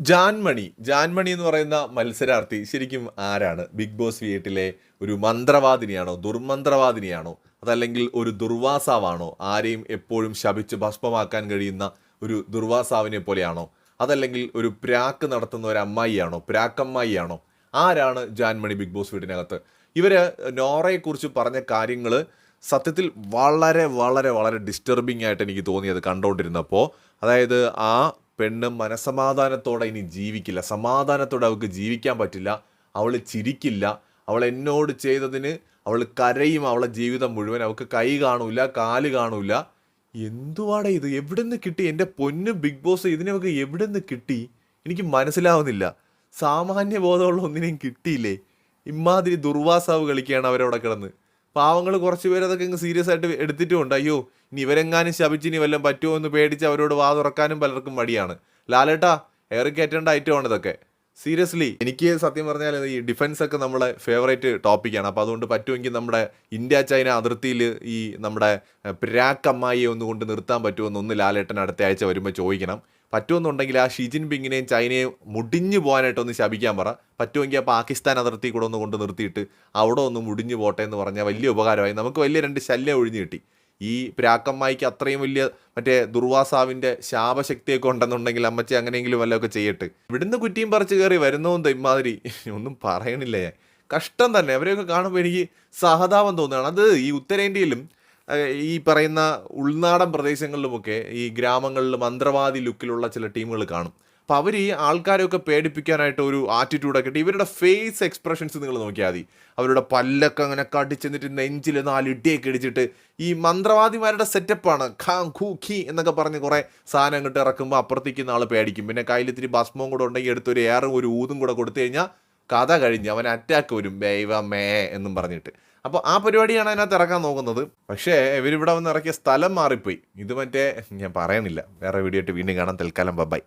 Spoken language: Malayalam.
ജാൻമണി. ജാൻമണി എന്ന് പറയുന്ന മത്സരാർത്ഥി ശരിക്കും ആരാണ്? ബിഗ് ബോസ് വീട്ടിലെ ഒരു മന്ത്രവാദിനിയാണോ? ദുർമന്ത്രവാദിനിയാണോ? അതല്ലെങ്കിൽ ഒരു ദുർവാസാവാണോ? ആരെയും എപ്പോഴും ശപിച്ച് ഭസ്മമാക്കാൻ കഴിയുന്ന ഒരു ദുർവാസാവിനെ പോലെയാണോ? അതല്ലെങ്കിൽ ഒരു പ്രാക്ക് നടത്തുന്ന ഒരു അമ്മായിയാണോ? പ്രാക്കമ്മായിയാണോ? ആരാണ് ജാൻമണി ബിഗ് ബോസ് വീട്ടിനകത്ത്? ഇവർ നോറയെക്കുറിച്ച് പറഞ്ഞ കാര്യങ്ങൾ സത്യത്തിൽ വളരെ വളരെ വളരെ ഡിസ്റ്റർബിംഗ് ആയിട്ട് എനിക്ക് തോന്നിയത് കണ്ടുകൊണ്ടിരുന്നപ്പോൾ അതായത് ആ പെണ്ണ് മനസമാധാനത്തോടെ ഇനി ജീവിക്കില്ല. സമാധാനത്തോടെ അവൾക്ക് ജീവിക്കാൻ പറ്റില്ല. അവൾ ചിരിക്കില്ല. അവൾ എന്നോട് ചെയ്തതിന് അവൾ കരയും. അവളെ ജീവിതം മുഴുവൻ അവൾക്ക് കൈ കാണൂല കാൽ കാണൂല. എന്തുവാടെ ഇത്? എവിടെ നിന്ന് കിട്ടി? എന്റെ പൊന്ന് ബിഗ് ബോസ് ഇതിനൊക്കെ എവിടെ നിന്ന് കിട്ടി? എനിക്ക് മനസ്സിലാവുന്നില്ല. സാമാന്യ ബോധമുള്ള ഒന്നിനെയും കിട്ടിയില്ലേ? ഇമാതിരി ദുർവാസാവ് കളിക്കുകയാണ് അവരവിടെ കിടന്ന്. പാവങ്ങൾ കുറച്ച് പേര് അതൊക്കെ ഇങ്ങ് സീരിയസ് ആയിട്ട് എടുത്തിട്ടുമുണ്ട്. അയ്യോ ഇനി ഇവരെങ്ങാനും ശപിച്ച് ഇനി വല്ലതും പറ്റുമോ എന്ന് പേടിച്ച് അവരോട് വാ തുറക്കാനും പലർക്കും മടിയാണ്. ലാലേട്ടാ ഏറി കയറ്റേണ്ട ഐറ്റമാണ് ഇതൊക്കെ. സീരിയസ്ലി എനിക്ക് സത്യം പറഞ്ഞാൽ ഈ ഡിഫൻസ് ഒക്കെ നമ്മളെ ഫേവറേറ്റ് ടോപ്പിക്കാണ് അപ്പോൾ അതുകൊണ്ട് പറ്റുമെങ്കിൽ നമ്മുടെ ഇന്ത്യ ചൈന അതിർത്തിയിൽ ഈ നമ്മുടെ പിരാക്കമ്മായിയെ ഒന്നുകൊണ്ട് ഒന്ന് കൊണ്ട് നിർത്താൻ പറ്റുമോ എന്നൊന്ന് ലാലേട്ടൻ അടുത്ത ആഴ്ച വരുമ്പോൾ ചോദിക്കണം. പറ്റുമെന്നുണ്ടെങ്കിൽ ആ ഷി പിങ്ങിനെയും ചൈനയും മുടിഞ്ഞു പോകാനായിട്ട് ഒന്ന് ശപിക്കാൻ പറ. പറ്റുമെങ്കിൽ ആ പാകിസ്ഥാൻ അതിർത്തി കൂടെ ഒന്ന് കൊണ്ട് നിർത്തിയിട്ട് അവിടെ ഒന്ന് മുടിഞ്ഞു പോട്ടെ എന്ന് പറഞ്ഞാൽ വലിയ ഉപകാരമായി. നമുക്ക് വലിയ രണ്ട് ശല്യം ഒഴിഞ്ഞു കിട്ടി. ഈ പ്രാക്കമ്മായിക്ക് അത്രയും വലിയ മറ്റേ ദുർവാസാവിന്റെ ശാപശക്തിയൊക്കെ ഉണ്ടെന്നുണ്ടെങ്കിൽ അമ്മച്ചി അങ്ങനെയെങ്കിലും വല്ലതൊക്കെ ചെയ്യട്ടെ. ഇവിടുന്ന് കുറ്റിയും പറിച്ച് കയറി വരുന്നതും ഇമാതിരി ഒന്നും പറയണില്ല ഞാൻ. കഷ്ടം തന്നെ. അവരെയൊക്കെ കാണുമ്പോൾ എനിക്ക് സഹതാപം തോന്നുകയാണ്. അത് ഈ ഉത്തരേന്ത്യയിലും ഈ പറയുന്ന ഉൾനാടൻ പ്രദേശങ്ങളിലുമൊക്കെ ഈ ഗ്രാമങ്ങളിൽ മന്ത്രവാദി ലുക്കിലുള്ള ചില ടീമുകൾ കാണും. അപ്പോൾ അവർ ഈ ആൾക്കാരെയൊക്കെ പേടിപ്പിക്കാനായിട്ട് ഒരു ആറ്റിറ്റ്യൂഡൊക്കെ ഇട്ട് ഇവരുടെ ഫേസ് എക്സ്പ്രഷൻസ് നിങ്ങൾ നോക്കിയാൽ മതി. അവരുടെ പല്ലൊക്കെ അങ്ങനെ കടിച്ചെന്നിട്ട് നെഞ്ചിൽ നാല് ഇടിയൊക്കെ ഇടിച്ചിട്ട് ഈ മന്ത്രവാദിമാരുടെ സെറ്റപ്പാണ് ഖാ ഖൂ ഖീ എന്നൊക്കെ പറഞ്ഞ് കുറേ സാധനം അങ്ങോട്ട് ഇറക്കുമ്പോൾ അപ്പുറത്തേക്ക് നാൾ പേടിക്കും. പിന്നെ കയ്യിൽ ഇത്തിരി ഭസ്മവും കൂടെ ഉണ്ടെങ്കിൽ എടുത്തൊരു ഏറും ഒരു ഊതും കൂടെ കൊടുത്തു കഴിഞ്ഞാൽ കഥ കഴിഞ്ഞ് അവൻ അറ്റാക്ക് വരും. ബൈവമേ എന്നും പറഞ്ഞിട്ട്. അപ്പോൾ ആ പരിപാടിയാണ് അതിനകത്ത് ഇറക്കാൻ നോക്കുന്നത്. പക്ഷേ ഇവരിവിടെ വന്ന് ഇറക്കിയ സ്ഥലം മാറിപ്പോയി. ഇത് മറ്റേ ഞാൻ പറയണില്ല. വേറെ വീഡിയോ ആയിട്ട് വീണ്ടും കാണാം. തൽക്കാലം ബൈ